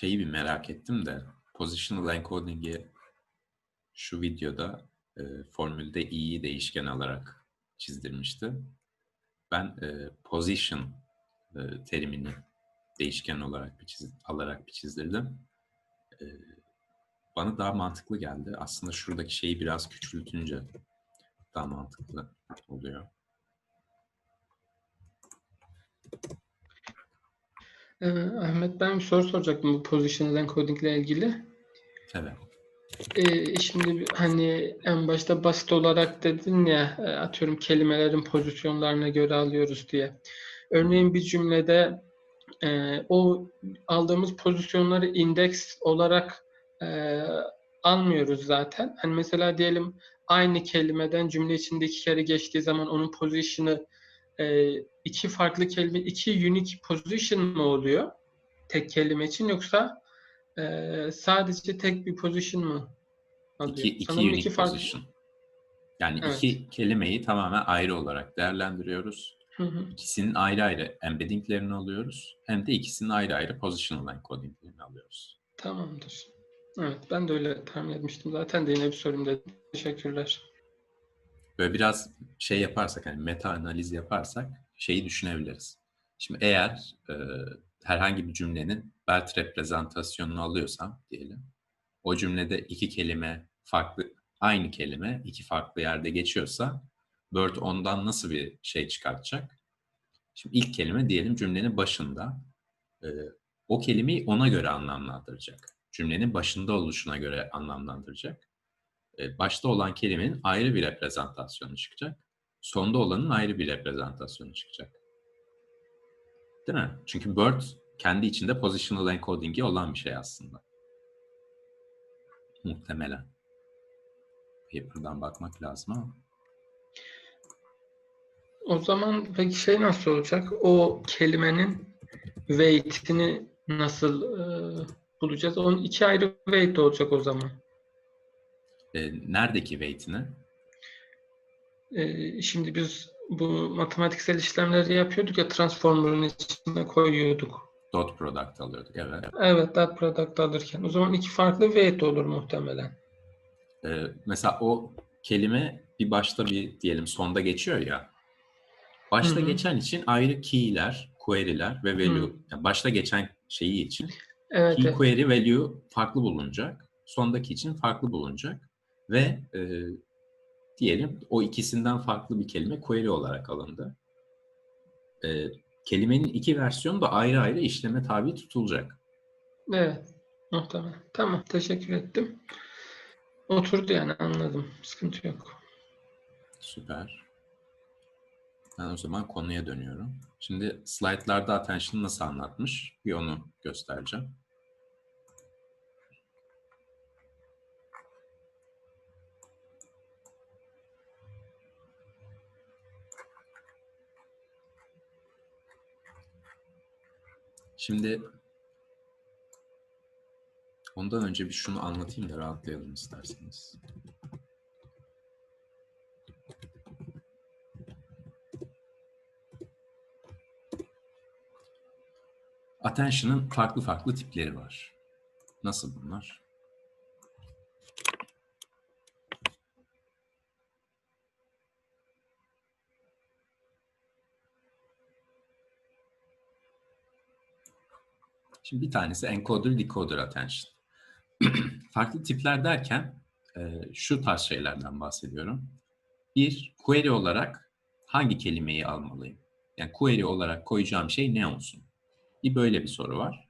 şeyi bir merak ettim de positional encoding'i şu videoda e, formülde i'yi değişken alarak çizdirmişti. Ben e, position e, terimini değişken olarak bir çiz, alarak bir çizdirdim. E, bana daha mantıklı geldi. Aslında şuradaki şeyi biraz küçültünce daha mantıklı oluyor. Ee, Ahmet ben bir soru soracaktım bu positional encoding ile ilgili. Evet. Ee, şimdi hani en başta basit olarak dedin ya e, atıyorum kelimelerin pozisyonlarına göre alıyoruz diye. Örneğin bir cümlede e, o aldığımız pozisyonları indeks olarak e, almıyoruz zaten. Hani mesela diyelim aynı kelimeden cümle içinde iki kere geçtiği zaman onun position'ı e, iki farklı kelime, iki unique position mı oluyor tek kelime için yoksa e, sadece tek bir position mı alıyor? İki, iki Sanırım unique farklı- position. Yani Evet. iki kelimeyi tamamen ayrı olarak değerlendiriyoruz. Hı hı. İkisinin ayrı ayrı embeddinglerini alıyoruz. Hem de ikisinin ayrı ayrı positional encodinglerini alıyoruz. Tamamdır. Evet, ben de öyle tahmin etmiştim. Zaten de yine bir sorayım dedim. Teşekkürler. Böyle biraz şey yaparsak hani meta analiz yaparsak şeyi düşünebiliriz. Şimdi eğer e, herhangi bir cümlenin belt reprezentasyonunu alıyorsam diyelim. O cümlede iki kelime farklı aynı kelime iki farklı yerde geçiyorsa Word ondan nasıl bir şey çıkartacak? Şimdi ilk kelime diyelim cümlenin başında. e, o kelimeyi ona göre anlamlandıracak. Cümlenin başında oluşuna göre anlamlandıracak. E, başta olan kelimenin ayrı bir reprezentasyonu çıkacak. Sonda olanın ayrı bir reprezentasyonu çıkacak. Değil mi? Çünkü Word kendi içinde positional encoding'i olan bir şey aslında. Muhtemelen. Paper'dan bakmak lazım ama. O zaman peki şey nasıl olacak? O kelimenin weight'ini nasıl e, bulacağız? Onun iki ayrı weight olacak o zaman. E, neredeki weight'ini? E, şimdi biz bu matematiksel işlemleri yapıyorduk ya transformer'ın içine koyuyorduk. Dot product alıyorduk. Evet. Evet, dot product alırken. O zaman iki farklı weight olur muhtemelen. E, mesela o kelime bir başta bir diyelim sonda geçiyor ya. Başta Hı hı. geçen için ayrı key'ler, query'ler ve value. Yani başta geçen şeyi için Evet, Key evet. query value farklı bulunacak. Sondaki için farklı bulunacak. Ve e, diyelim o ikisinden farklı bir kelime query olarak alındı. E, kelimenin iki versiyonu da ayrı ayrı işleme tabi tutulacak. Evet, muhtemelen. Tamam, teşekkür ettim. Oturdu yani anladım. Sıkıntı yok. Süper. Ben o zaman konuya dönüyorum. Şimdi slaytlarda attention'ı nasıl anlatmış? Bir onu göstereceğim. Şimdi ondan önce bir şunu anlatayım da rahatlayalım isterseniz. Attention'ın farklı farklı tipleri var. Nasıl bunlar? Şimdi bir tanesi encoder decoder attention. farklı tipler derken e, şu tarz şeylerden bahsediyorum. Bir, query olarak hangi kelimeyi almalıyım? Yani query olarak koyacağım şey ne olsun? Bir böyle bir soru var.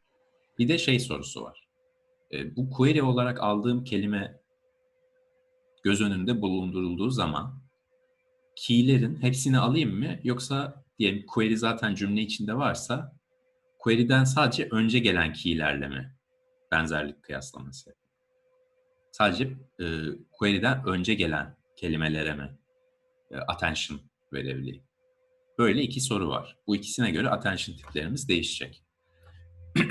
Bir de şey sorusu var. E, bu query olarak aldığım kelime göz önünde bulundurulduğu zaman key'lerin hepsini alayım mı? Yoksa diyelim query zaten cümle içinde varsa query'den sadece önce gelen key'lerle mi benzerlik kıyaslaması? Sadece e, query'den önce gelen kelimelere mi e, attention verebileyim? Böyle iki soru var. Bu ikisine göre attention tiplerimiz değişecek.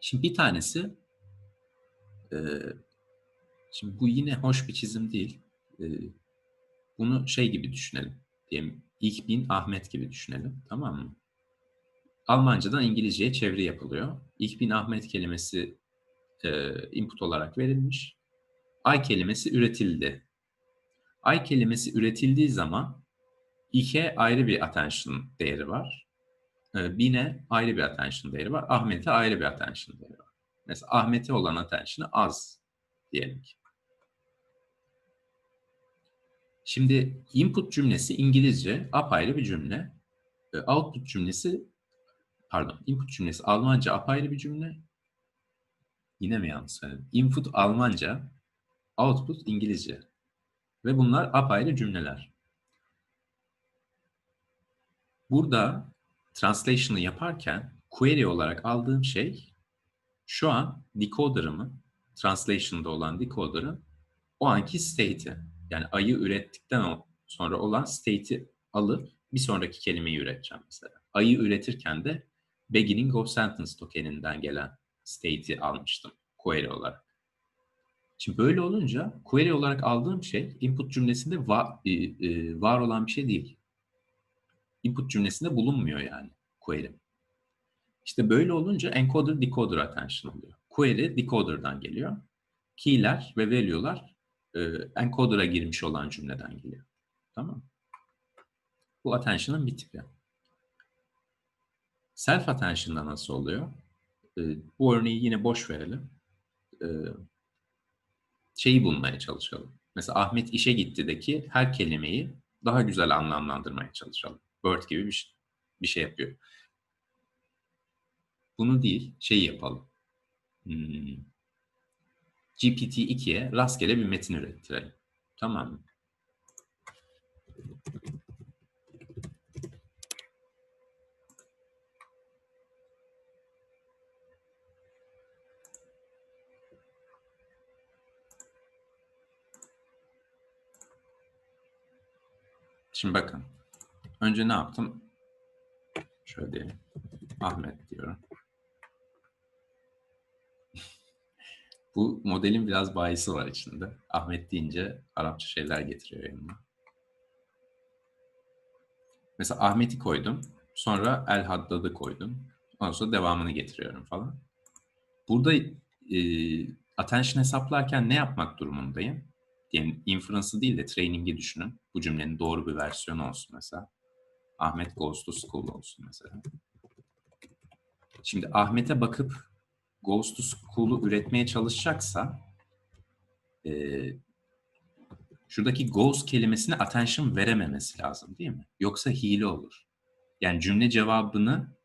Şimdi bir tanesi e, şimdi bu yine hoş bir çizim değil. E, bunu şey gibi düşünelim. Diyelim ilk bin Ahmet gibi düşünelim. Tamam mı? Almancadan İngilizceye çeviri yapılıyor. İlk bin Ahmet kelimesi e, input olarak verilmiş. Ay kelimesi üretildi. Ay kelimesi üretildiği zaman İke ayrı bir attention değeri var. E, Bine ayrı bir attention değeri var. Ahmet'e ayrı bir attention değeri var. Mesela Ahmet'e olan attention'ı az diyelim ki. Şimdi input cümlesi İngilizce apayrı bir cümle. E, Output cümlesi pardon input cümlesi Almanca apayrı bir cümle. Yine mi yanlış söyledim? Input Almanca, output İngilizce. Ve bunlar apayrı cümleler. Burada translation'ı yaparken query olarak aldığım şey şu an decoder'ımın translation'da olan decoder'ın o anki state'i. Yani ayı ürettikten sonra olan state'i alıp bir sonraki kelimeyi üreteceğim mesela. Ayı üretirken de beginning of sentence tokeninden gelen state'i almıştım query olarak. Şimdi böyle olunca query olarak aldığım şey input cümlesinde var, e, e, var olan bir şey değil. Input cümlesinde bulunmuyor yani query. İşte böyle olunca encoder decoder attention oluyor. Query decoder'dan geliyor. Key'ler ve value'lar e, encoder'a girmiş olan cümleden geliyor. Tamam Bu attention'ın bir tipi. Self attention'da nasıl oluyor? E, bu örneği yine boş verelim. E, şeyi bulmaya çalışalım. Mesela Ahmet işe gitti'deki her kelimeyi daha güzel anlamlandırmaya çalışalım. Word gibi bir, bir şey yapıyor. Bunu değil, şey yapalım. Hmm. GPT-2'ye rastgele bir metin ürettirelim. Tamam mı? Şimdi bakın. Önce ne yaptım? Şöyle diyelim. Ahmet diyorum. Bu modelin biraz bayisi var içinde. Ahmet deyince Arapça şeyler getiriyor yanına. Mesela Ahmet'i koydum. Sonra El Haddad'ı koydum. Ondan sonra devamını getiriyorum falan. Burada e, attention hesaplarken ne yapmak durumundayım? Yani inference'ı değil de training'i düşünün. Bu cümlenin doğru bir versiyonu olsun mesela. Ahmet goes to school olsun mesela. Şimdi Ahmet'e bakıp goes to school'u üretmeye çalışacaksa e, şuradaki goes kelimesine attention verememesi lazım değil mi? Yoksa hile olur. Yani cümle cevabını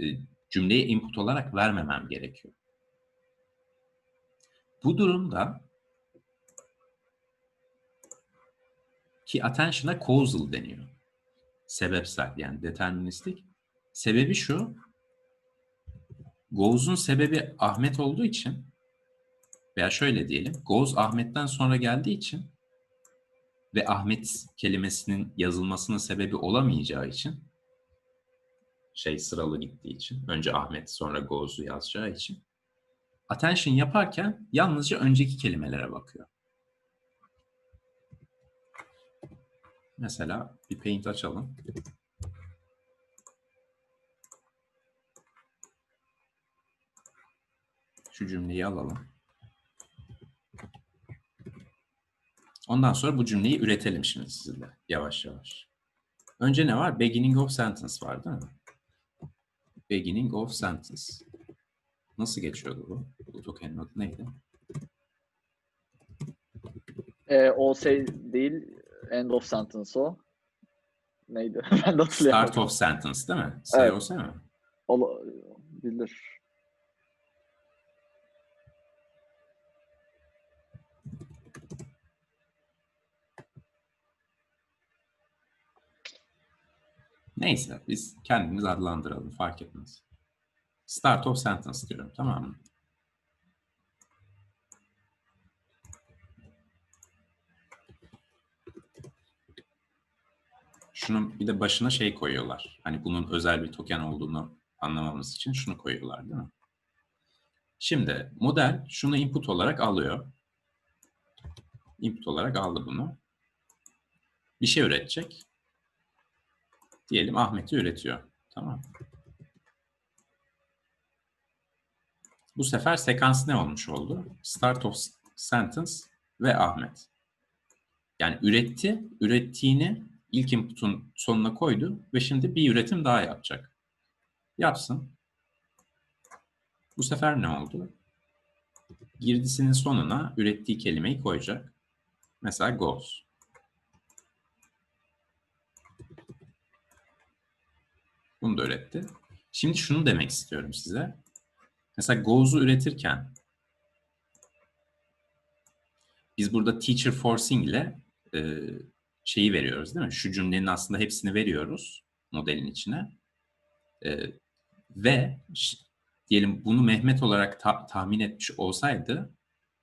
e, cümleye input olarak vermemem gerekiyor. Bu durumda ki attention'a causal deniyor. Sebepsel yani deterministik. Sebebi şu, Goes'un sebebi Ahmet olduğu için veya şöyle diyelim, Goes Ahmet'ten sonra geldiği için ve Ahmet kelimesinin yazılmasının sebebi olamayacağı için şey sıralı gittiği için önce Ahmet sonra Goes'u yazacağı için attention yaparken yalnızca önceki kelimelere bakıyor. Mesela bir paint açalım. Şu cümleyi alalım. Ondan sonra bu cümleyi üretelim şimdi sizinle yavaş yavaş. Önce ne var? Beginning of sentence var değil mi? Beginning of sentence. Nasıl geçiyordu bu? Bu tokenin adı neydi? E, o şey değil, end of sentence o. Neydi? ben de hatırlayamadım. Start of sentence değil mi? Evet. SOS mi? Olabilir. Neyse biz kendimiz adlandıralım fark etmez. Start of sentence diyorum tamam mı? Şunun bir de başına şey koyuyorlar. Hani bunun özel bir token olduğunu anlamamız için şunu koyuyorlar değil mi? Şimdi model şunu input olarak alıyor. Input olarak aldı bunu. Bir şey üretecek. Diyelim Ahmet'i üretiyor. Tamam. Bu sefer sekans ne olmuş oldu? Start of sentence ve Ahmet. Yani üretti, ürettiğini ilk input'un sonuna koydu ve şimdi bir üretim daha yapacak. Yapsın. Bu sefer ne oldu? Girdisinin sonuna ürettiği kelimeyi koyacak. Mesela goes. Bunu da üretti. Şimdi şunu demek istiyorum size. Mesela goes'u üretirken biz burada teacher forcing ile e, şeyi veriyoruz değil mi? Şu cümlenin aslında hepsini veriyoruz modelin içine. E, ve diyelim bunu Mehmet olarak ta- tahmin etmiş olsaydı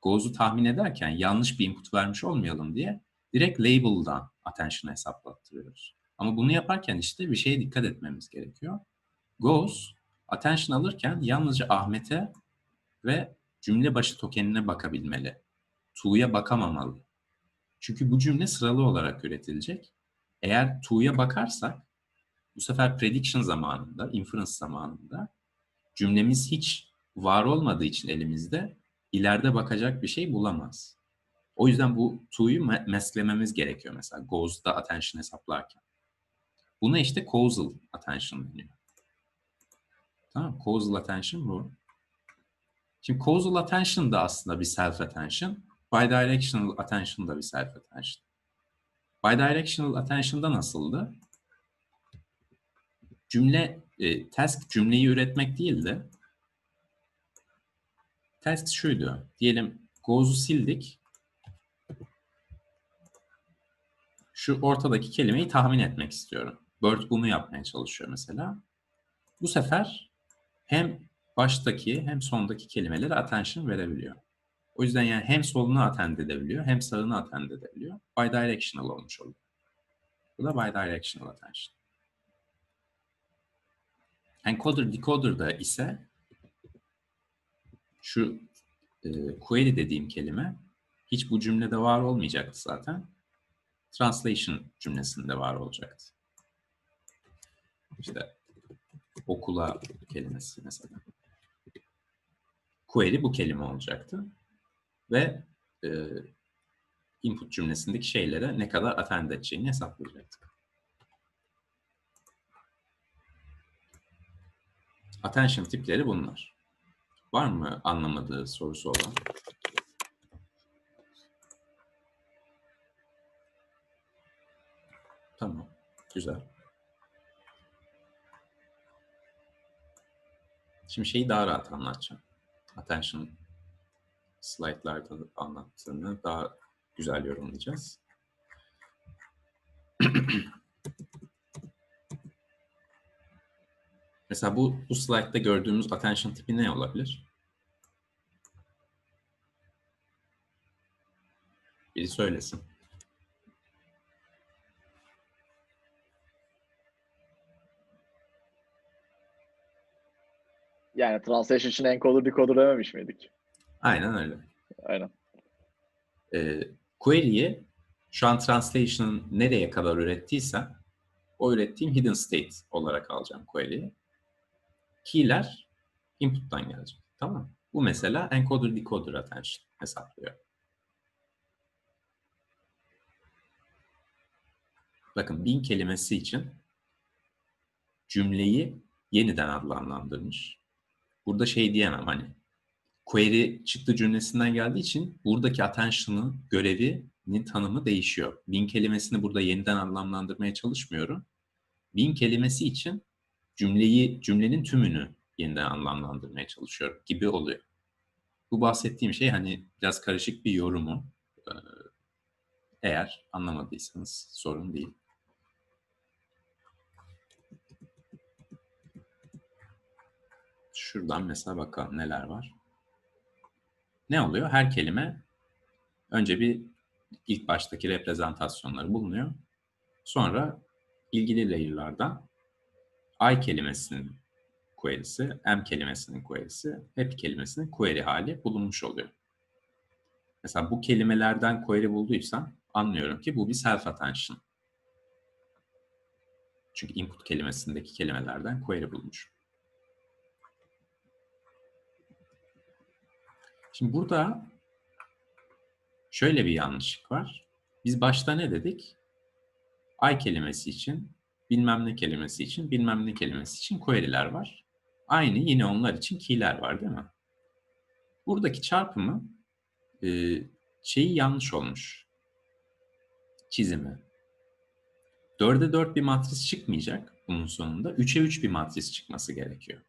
goes'u tahmin ederken yanlış bir input vermiş olmayalım diye direkt label'dan attention'ı hesaplattırıyoruz. Ama bunu yaparken işte bir şeye dikkat etmemiz gerekiyor. Goes attention alırken yalnızca Ahmet'e ve cümle başı tokenine bakabilmeli. To'ya bakamamalı. Çünkü bu cümle sıralı olarak üretilecek. Eğer to'ya bakarsak bu sefer prediction zamanında, inference zamanında cümlemiz hiç var olmadığı için elimizde ileride bakacak bir şey bulamaz. O yüzden bu to'yu me- mesklememiz gerekiyor mesela goes'da attention hesaplarken. Buna işte causal attention deniyor. Tamam Causal attention bu. Şimdi causal attention da aslında bir self attention. Bidirectional attention da bir self attention. Bidirectional attention'da nasıldı? Cümle, e, task cümleyi üretmek değildi. Task şuydu. Diyelim goes'u sildik. Şu ortadaki kelimeyi tahmin etmek istiyorum. Bird bunu yapmaya çalışıyor mesela. Bu sefer hem baştaki hem sondaki kelimelere attention verebiliyor. O yüzden yani hem solunu attend edebiliyor hem sağını attend edebiliyor. Bidirectional olmuş oluyor. Bu da bidirectional attention. Encoder decoder'da ise şu e, query dediğim kelime hiç bu cümlede var olmayacaktı zaten. Translation cümlesinde var olacaktı. İşte okula kelimesi mesela. Query bu kelime olacaktı. Ve e, input cümlesindeki şeylere ne kadar attend edeceğini hesaplayacaktık. Attention tipleri bunlar. Var mı anlamadığı sorusu olan? Tamam. Güzel. Şimdi şeyi daha rahat anlatacağım. Attention slaytlarda anlattığını daha güzel yorumlayacağız. Mesela bu, bu slaytta gördüğümüz attention tipi ne olabilir? Biri söylesin. Yani translation için encoder decoder dememiş miydik? Aynen öyle. Aynen. e, query'i şu an translation'ın nereye kadar ürettiysem o ürettiğim hidden state olarak alacağım query'i. Key'ler input'tan gelecek. Tamam mı? Bu mesela encoder decoder attention hesaplıyor. Bakın bin kelimesi için cümleyi yeniden adlandırmış. Burada şey diyemem hani query çıktı cümlesinden geldiği için buradaki attention'ın görevinin tanımı değişiyor. Bin kelimesini burada yeniden anlamlandırmaya çalışmıyorum. Bin kelimesi için cümleyi, cümlenin tümünü yeniden anlamlandırmaya çalışıyorum gibi oluyor. Bu bahsettiğim şey hani biraz karışık bir yorumu. Ee, Eğer anlamadıysanız sorun değil. Şuradan mesela bakalım neler var. Ne oluyor? Her kelime önce bir ilk baştaki reprezentasyonları bulunuyor. Sonra ilgili layer'lardan I kelimesinin query'si, M kelimesinin query'si, happy kelimesinin query hali bulunmuş oluyor. Mesela bu kelimelerden query bulduysam anlıyorum ki bu bir self attention. Çünkü input kelimesindeki kelimelerden query bulmuş. Şimdi burada şöyle bir yanlışlık var. Biz başta ne dedik? Ay kelimesi için, bilmem ne kelimesi için, bilmem ne kelimesi için query'ler var. Aynı yine onlar için key'ler var değil mi? Buradaki çarpımı e, şeyi yanlış olmuş. Çizimi. 4'e 4 bir matris çıkmayacak bunun sonunda. 3'e 3 bir matris çıkması gerekiyor.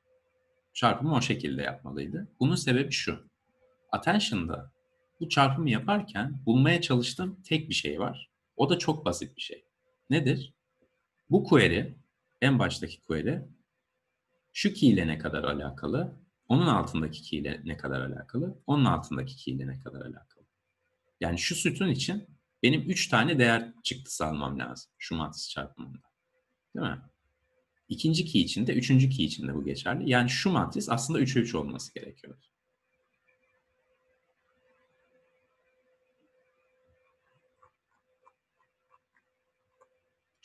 Çarpımı o şekilde yapmalıydı. Bunun sebebi şu. Attention'da bu çarpımı yaparken bulmaya çalıştığım tek bir şey var. O da çok basit bir şey. Nedir? Bu query, en baştaki query, şu key ile ne kadar alakalı, onun altındaki key ile ne kadar alakalı, onun altındaki key ile ne kadar alakalı. Yani şu sütun için benim 3 tane değer çıktısı almam lazım şu matris çarpımında. Değil mi? İkinci key için de, üçüncü key için de bu geçerli. Yani şu matris aslında 3'e 3 olması gerekiyor.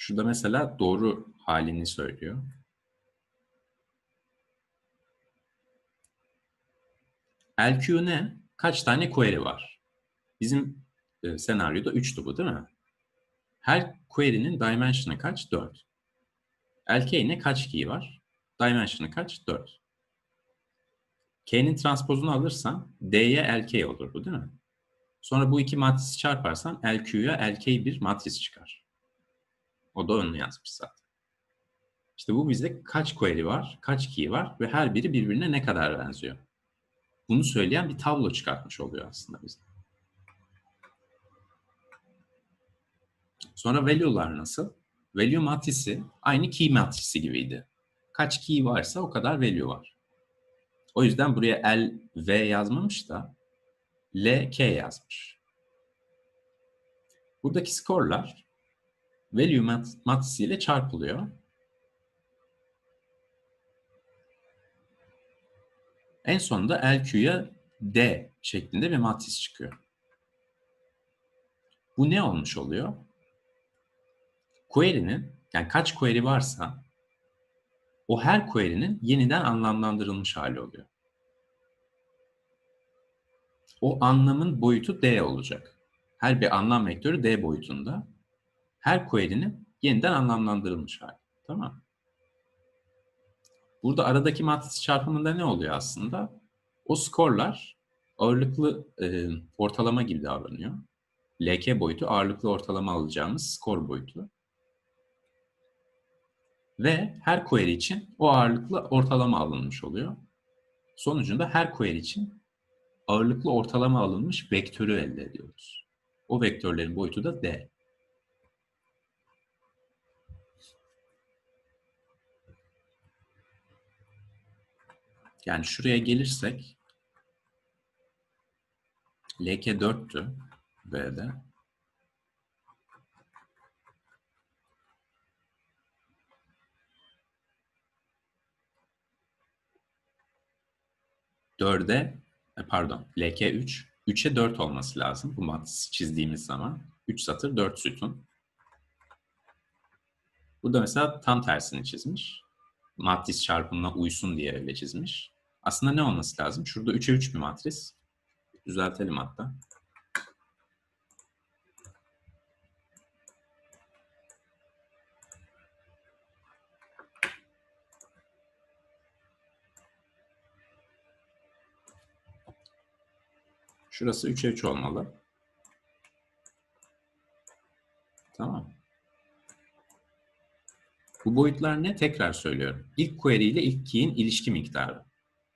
Şurada mesela doğru halini söylüyor. LQ ne? Kaç tane query var? Bizim e, senaryoda 3'tü bu değil mi? Her query'nin dimension'ı kaç? 4. LK ne? Kaç key var? Dimension'ı kaç? 4. K'nin transpozunu alırsan D'ye LK olur bu değil mi? Sonra bu iki matrisi çarparsan LQ'ya LK bir matris çıkar. O da onu yazmış zaten. İşte bu bizde kaç query var, kaç key var ve her biri birbirine ne kadar benziyor. Bunu söyleyen bir tablo çıkartmış oluyor aslında bize. Sonra value'lar nasıl? Value matrisi aynı key matrisi gibiydi. Kaç key varsa o kadar value var. O yüzden buraya L, V yazmamış da L, K yazmış. Buradaki score'lar value mat matrisiyle çarpılıyor. En sonunda LQ'ya D şeklinde bir matris çıkıyor. Bu ne olmuş oluyor? Query'nin, yani kaç query varsa o her query'nin yeniden anlamlandırılmış hali oluyor. O anlamın boyutu D olacak. Her bir anlam vektörü D boyutunda. Her query'nin yeniden anlamlandırılmış hali. Tamam Burada aradaki matris çarpımında ne oluyor aslında? O skorlar ağırlıklı e, ortalama gibi davranıyor. LK boyutu ağırlıklı ortalama alacağımız skor boyutu. Ve her query için o ağırlıklı ortalama alınmış oluyor. Sonucunda her query için ağırlıklı ortalama alınmış vektörü elde ediyoruz. O vektörlerin boyutu da D. Yani şuraya gelirsek LK 4'tü V'de. Dörde, e, pardon, LK 3. 3'e 4 olması lazım bu matrisi çizdiğimiz zaman. 3 satır 4 sütun. Burada mesela tam tersini çizmiş matris çarpımına uysun diye öyle çizmiş. Aslında ne olması lazım? Şurada 3'e 3 bir matris. Düzeltelim hatta. Şurası 3'e 3 olmalı. Tamam. Bu boyutlar ne? Tekrar söylüyorum. İlk query ile ilk key'in ilişki miktarı.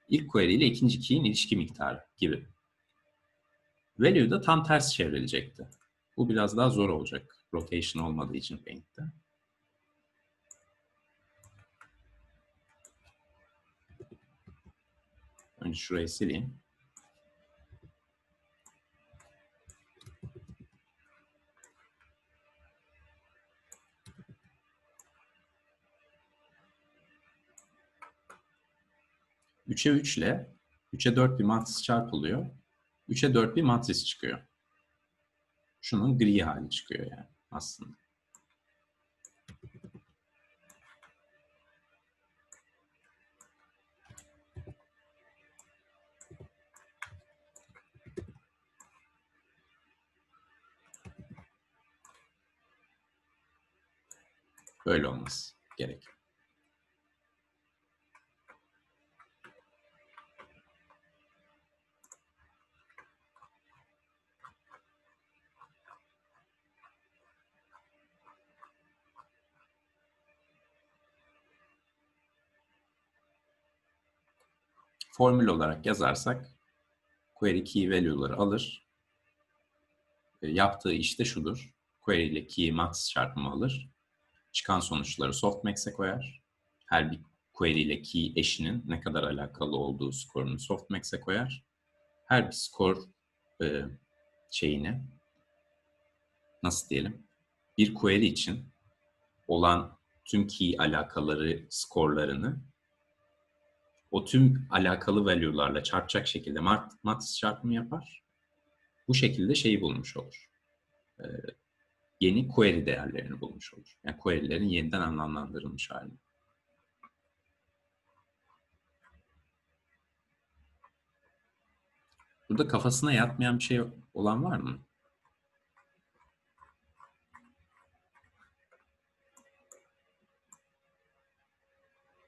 İlk query ile ikinci key'in ilişki miktarı gibi. Value da tam ters çevrilecekti. Bu biraz daha zor olacak. Rotation olmadığı için Paint'te. Önce şurayı sileyim. 3'e 3 ile 3'e 4 bir matris çarpılıyor. 3'e 4 bir matris çıkıyor. Şunun gri hali çıkıyor yani aslında. Böyle olması gerek. Formül olarak yazarsak query key value'ları alır. E, yaptığı iş de şudur. Query ile key max çarpımı alır. Çıkan sonuçları softmax'e koyar. Her bir query ile key eşinin ne kadar alakalı olduğu skorunu softmax'e koyar. Her bir skor e, şeyini nasıl diyelim bir query için olan tüm key alakaları skorlarını o tüm alakalı value'larla çarpacak şekilde mat- çarpımı yapar. Bu şekilde şeyi bulmuş olur. Ee, yeni query değerlerini bulmuş olur. Yani query'lerin yeniden anlamlandırılmış hali. Burada kafasına yatmayan bir şey olan var mı?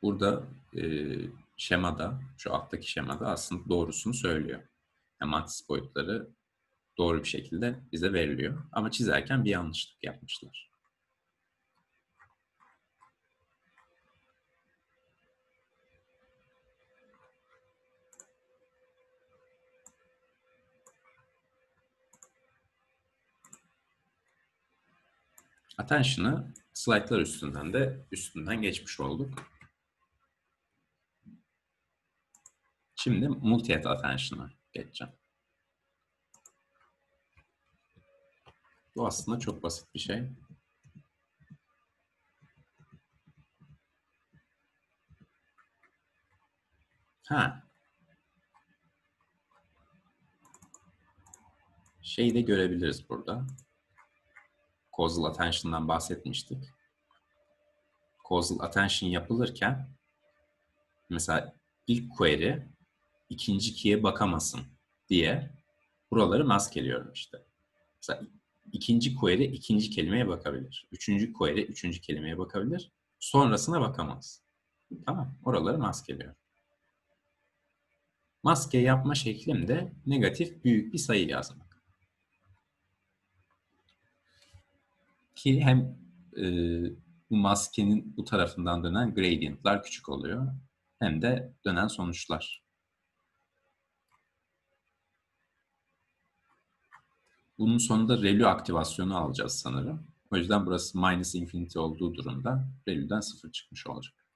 Burada e, şemada, şu alttaki şemada aslında doğrusunu söylüyor. Yani matris boyutları doğru bir şekilde bize veriliyor. Ama çizerken bir yanlışlık yapmışlar. Attention'ı slaytlar üstünden de üstünden geçmiş olduk. Şimdi multi-head attention'a geçeceğim. Bu aslında çok basit bir şey. Ha. Şeyi de görebiliriz burada. Causal attention'dan bahsetmiştik. Causal attention yapılırken mesela ilk query ikinci key'e bakamasın diye buraları maskeliyorum işte. Mesela ikinci query ikinci kelimeye bakabilir. Üçüncü query üçüncü kelimeye bakabilir. Sonrasına bakamaz. Tamam. Oraları maskeliyorum. Maske yapma şeklim de negatif büyük bir sayı yazmak. Ki hem e, bu maskenin bu tarafından dönen gradient'lar küçük oluyor. Hem de dönen sonuçlar. Bunun sonunda ReLU aktivasyonu alacağız sanırım. O yüzden burası minus infinity olduğu durumda ReLU'den sıfır çıkmış olacak.